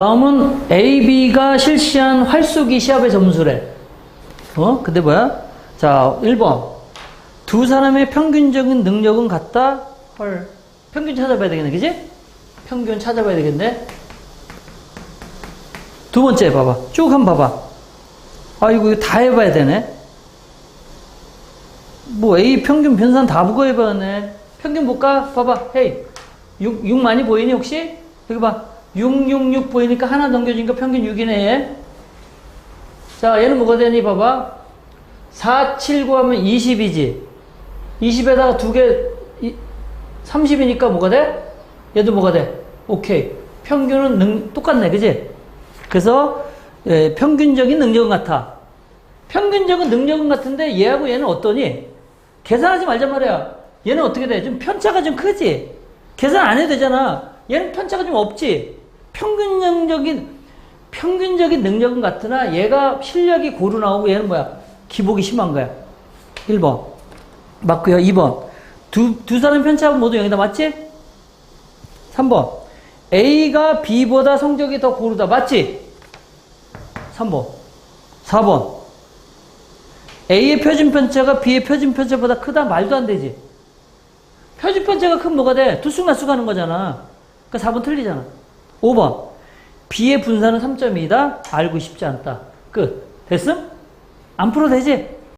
다음은 AB가 실시한 활쏘기 시합의 점수래. 어? 근데 뭐야? 자, 1번. 두 사람의 평균적인 능력은 같다? 헐. 평균 찾아봐야 되겠네, 그지? 평균 찾아봐야 되겠네. 두 번째 봐봐. 쭉 한번 봐봐. 아이고, 이거 다 해봐야 되네. 뭐, A 평균 변산 다 보고 해봐야 네. 평균 볼까? 봐봐. 헤이. 6, 6 많이 보이니, 혹시? 여기 봐. 6, 6, 6 보이니까 하나 넘겨주니까 평균 6이네, 얘. 자, 얘는 뭐가 되니? 봐봐. 4, 7 구하면 20이지. 20에다가 두 개, 30이니까 뭐가 돼? 얘도 뭐가 돼? 오케이. 평균은 능, 똑같네, 그지? 그래서, 예, 평균적인 능력은 같아. 평균적인 능력은 같은데 얘하고 얘는 어떠니? 계산하지 말자 말이야. 얘는 어떻게 돼? 좀 편차가 좀 크지? 계산 안 해도 되잖아. 얘는 편차가 좀 없지? 평균적인, 평균적인 능력은 같으나 얘가 실력이 고루 나오고 얘는 뭐야? 기복이 심한 거야. 1번. 맞고요. 2번. 두, 두 사람 편차가 모두 0이다. 맞지? 3번. A가 B보다 성적이 더 고르다. 맞지? 3번. 4번. A의 표준 편차가 B의 표준 편차보다 크다? 말도 안 되지. 표준 편차가 크면 뭐가 돼? 두쑥나쑥 하는 거잖아. 그러니까 4번 틀리잖아. 5번. B의 분산은 3.2다? 알고 싶지 않다. 끝. 됐음? 안 풀어도 되지?